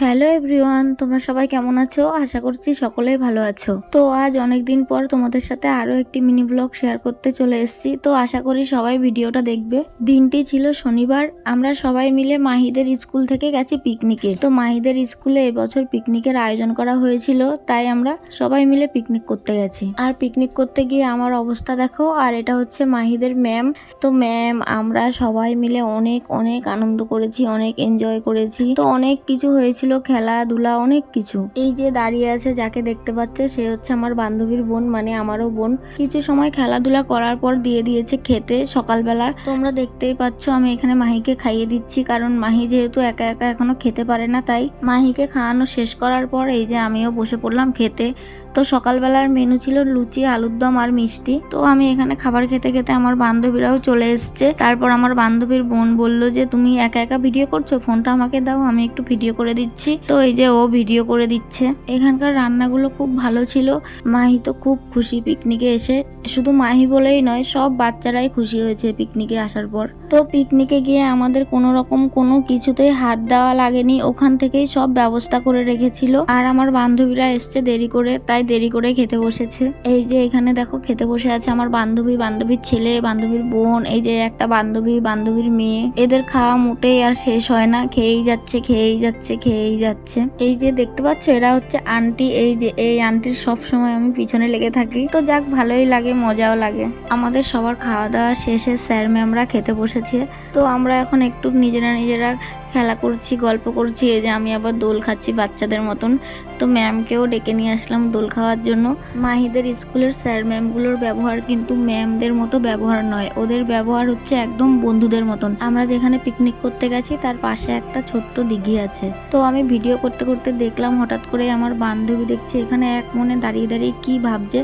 Hello everyone, তোমরা সবাই কেমন আছো? আশা করছি সকলেই ভালো আছো। তো আজ অনেক দিন পর তোমাদের সাথে আরও একটি মিনি ব্লগ শেয়ার করতে চলে এসেছি। তো আশা করি সবাই ভিডিওটা দেখবে। দিনটি ছিল শনিবার, আমরা সবাই মিলে মাহিদের স্কুল থেকে গেছি পিকনিকে। তো মাহিদের স্কুলে এবছর পিকনিকের আয়োজন করা হয়েছিল, তাই আমরা সবাই মিলে পিকনিক করতে গেছি। আর পিকনিক করতে গিয়ে আমার অবস্থা দেখো, আর এটা হচ্ছে মাহিদের ম্যাম। তো ম্যাম, আমরা সবাই মিলে অনেক অনেক আনন্দ করেছি, অনেক এনজয় করেছি। তো অনেক কিছু হয়েছিল খেলাধুলা, অনেক কিছু। এই যে দাঁড়িয়ে আছে, যাকে দেখতে পাচ্ছ, সে হচ্ছে আমার বান্ধবীর বোন মানে আমারও বোন। কিছু সময় খেলাধুলা করার পর দিয়ে দিয়েছে খেতে সকালবেলা। তোমরা দেখতেই পাচ্ছ, আমি এখানে মাহিকে খাইয়ে দিচ্ছি, কারণ মাহি যেহেতু একা একা এখনও খেতে পারে না, তাই মাহিকে খাওয়ানো শেষ করার পর এই যে আমিও বসে পড়লাম খেতে। তো সকালবেলার মেনু ছিল লুচি, আলুর দম আর মিষ্টি। তো আমি এখানে খাবার খেতে খেতে আমার বান্ধবীরাও চলে এসছে। তারপর আমার বান্ধবীর বোন বলল যে, তুমি একা একা ভিডিও করছ? ফোনটা আমাকে দাও, আমি একটু ভিডিও করে দিচ্ছি। তো এই যে ও ভিডিও করে দিচ্ছে। এখানকার রান্নাগুলো খুব ভালো ছিল। মাহি তো খুব খুশি পিকনিকে এসে। শুধু মাহি বলেই নয়, সব বাচ্চারাই খুশি হয়েছে পিকনিকে আসার পর। তো পিকনিকে গিয়ে আমাদের কোনো রকম কোনো কিছুতেই হাত দেওয়া লাগেনি। ওখান থেকেই সব ব্যবস্থা করে রেখেছিল। আর আমার বান্ধবীরা এসছে দেরি করে, তাই দেরি করে খেতে বসেছে। এই যে এখানে দেখো, খেতে বসে আছে আমার বান্ধবী, বান্ধবীর ছেলে, বান্ধবীর বোন, এই যে একটা বান্ধবী, বান্ধবীর মেয়ে। এদের খাওয়া মোটেই আর শেষ হয় না। খেয়েই যাচ্ছে খেয়েই যাচ্ছে খেয়েই যাচ্ছে। এই যে দেখতে পাচ্ছ, এরা হচ্ছে আন্টি এই যে, এই আন্টির সব সময় আমি পিছনে লেগে থাকি। তো যাক, ভালোই লাগে, মজাও লাগে। আমাদের সবার খাওয়া দাওয়া শেষে স্যার ম্যামরা খেতে বসেছে। তো আমরা এখন একটু নিজেরা নিজেরা খেলা করছি, গল্প করছি, এই যে আমি আবার দোল খাচ্ছি বাচ্চাদের মতন। তো ম্যামকেও ডেকে নিয়ে আসলাম দোল খাওয়ার জন্য। মাহিদের স্কুলের স্যার ম্যামগুলোর ব্যবহার কিন্তু ম্যামদের মতো ব্যবহার নয়। ওদের ব্যবহার হচ্ছে একদম বন্ধুদের মতন। আমরা যেখানে পিকনিক করতে গেছি, তার পাশে একটা ছোট্ট দিঘি আছে। তো আমি ভিডিও করতে করতে দেখলাম, হঠাৎ করে আমার বান্ধবী দেখছি, এখানে এক মনে দাঁড়িয়ে দাঁড়িয়ে কি ভাবছে।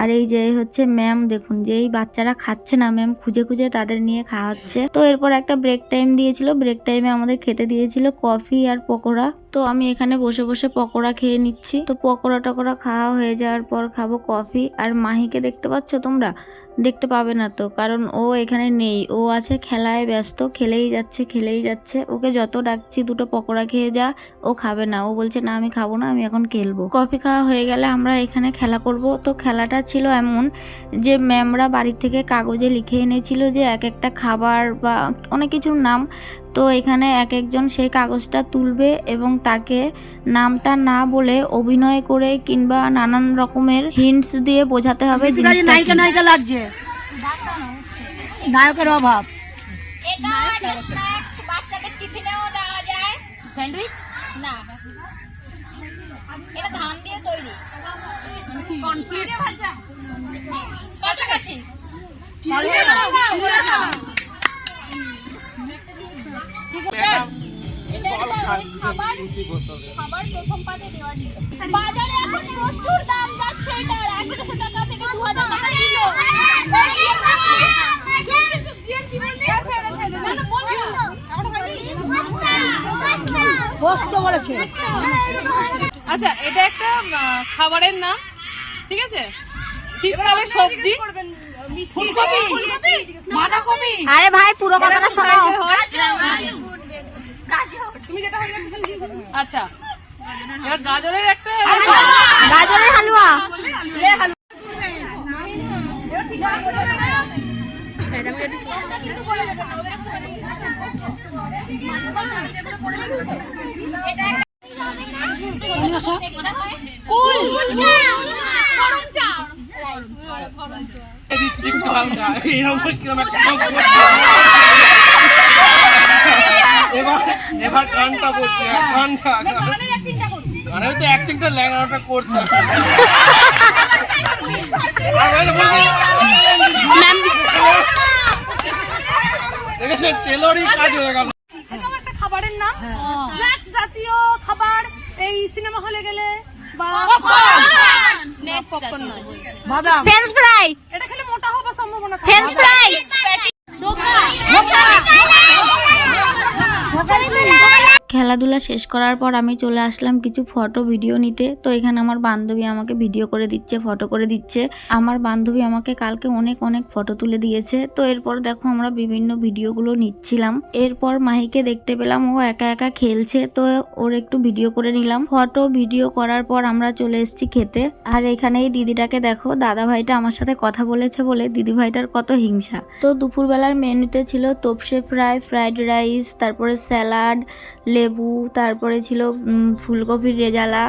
আর এই যে হচ্ছে ম্যাম দেখুন যে এই বাচ্চারা খাচ্ছে না ম্যাম খুঁজে খুঁজে তাদের নিয়ে খাওয়াচ্ছে। তো এরপর একটা ব্রেক টাইম দিয়েছিল। ব্রেক টাইমে আমাদের খেতে দিয়েছিল কফি আর পকোড়া। তো আমি এখানে বসে বসে পকোড়া খেয়ে নিচ্ছি। তো পকোড়া টকোড়া খাওয়া হয়ে যাওয়ার পর খাব কফি। আর মাহিকে দেখতে পাচ্ছ তোমরা? দেখতে পাবে না তো, কারণ ও এখানে নেই। ও আছে খেলায় ব্যস্ত, খেলেই যাচ্ছে খেলেই যাচ্ছে। ওকে যত ডাকছি দুটো পকোড়া খেয়ে যা, ও খাবে না। ও বলছে, না, আমি খাব না, আমি এখন খেলব। কফি খাওয়া হয়ে গেলে আমরা এখানে খেলা করব। তো খেলাটা ছিল এমন যে, ম্যামরা বাড়ি থেকে কাগজে লিখে এনেছিল যে, এক একটা খাবার বা অনেক কিছুর নাম। তো এখানে এক একজন সেই কাগজটা তুলবে এবং তাকে নামটা না বলে অভিনয় করে কিংবা নানান রকমের হিন্টস দিয়ে বোঝাতে হবে নায়িকা নায়িকা লাগছে। নায়কের অভাব। এটা একটা স্ন্যাক্স বাচ্চাদের টিফিনেও দেওয়া যায়। স্যান্ডউইচ? না। এটা ধান দিয়ে তৈরি। ভাজা কাছাকাছি খাবার প্রথম পাতে দেওয়া বাজারে এখন প্রচুর দাম যাচ্ছে এটার একশো টাকা থেকে দু হাজার টাকা কিলো। আচ্ছা এটা একটা খাবারের নাম ঠিক আছে? শীতকালে সবজি। ফুলকপি বাঁধাকপি। আরে ভাই পুরো কথাটা শোনাও। আচ্ছা। এবার গাজরের একটা গাজরের হালুয়া। এবার এবার করছে। তো অ্যাক্টিংটা ল্যাঙ্গাটা করছে। আর বলে বলবে, দেখেছে টেলরই কাজ হয়ে গেল। খাবারের নাম স্ন্যাক্স জাতীয় খাবার এই সিনেমা হলে গেলে বা স্ন্যাক্স পপকর্ন বাদাম। ফ্রেঞ্চ ফ্রাই এটা খেলে মোটা হবার সম্ভাবনা ফ্রেঞ্চ ফ্রাই খেলাধুলা শেষ করার পর আমি চলে আসলাম কিছু ফটো ভিডিও নিতে। তো এখানে আমার বান্ধবী আমাকে ভিডিও করে দিচ্ছে, ফটো করে দিচ্ছে। আমার বান্ধবী আমাকে কালকে অনেক অনেক ফটো তুলে দিয়েছে। তো এরপর দেখো আমরা বিভিন্ন ভিডিওগুলো নিচ্ছিলাম। এরপর মাহিকে দেখতে পেলাম ও একা একা খেলছে। তো ওর একটু ভিডিও করে নিলাম। ফটো ভিডিও করার পর আমরা চলে এসেছি খেতে। আর এখানে এই দিদিটাকে দেখো দাদা ভাইটা আমার সাথে কথা বলেছে বলে দিদি ভাইটার কত হিংসা। তো দুপুরবেলার মেনুতে ছিল তোপসে ফ্রাই, ফ্রাইড রাইস, তারপরে স্যালাড লেবু, তারপরে ছিল ফুলকপির রেজালা,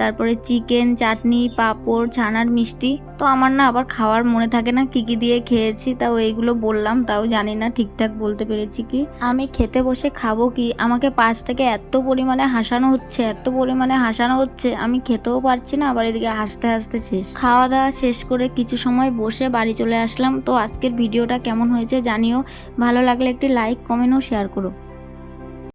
তারপরে চিকেন, চাটনি, পাঁপড়, ছানার মিষ্টি। তো আমার না আবার খাওয়ার মনে থাকে না কি কি দিয়ে খেয়েছি, তাও এইগুলো বললাম, তাও জানি না ঠিকঠাক বলতে পেরেছি কি। আমি খেতে বসে খাব কি? আমাকে পাশ থেকে এত পরিমাণে হাসানো হচ্ছে, এত পরিমাণে হাসানো হচ্ছে, আমি খেতেও পারছি না, আবার এদিকে হাসতে হাসতে শেষ। খাওয়া দাওয়া শেষ করে কিছু সময় বসে বাড়ি চলে আসলাম। তো আজকের ভিডিওটা কেমন হয়েছে জানিও, ভালো লাগলে একটি লাইক, কমেন্ট ও শেয়ার করো।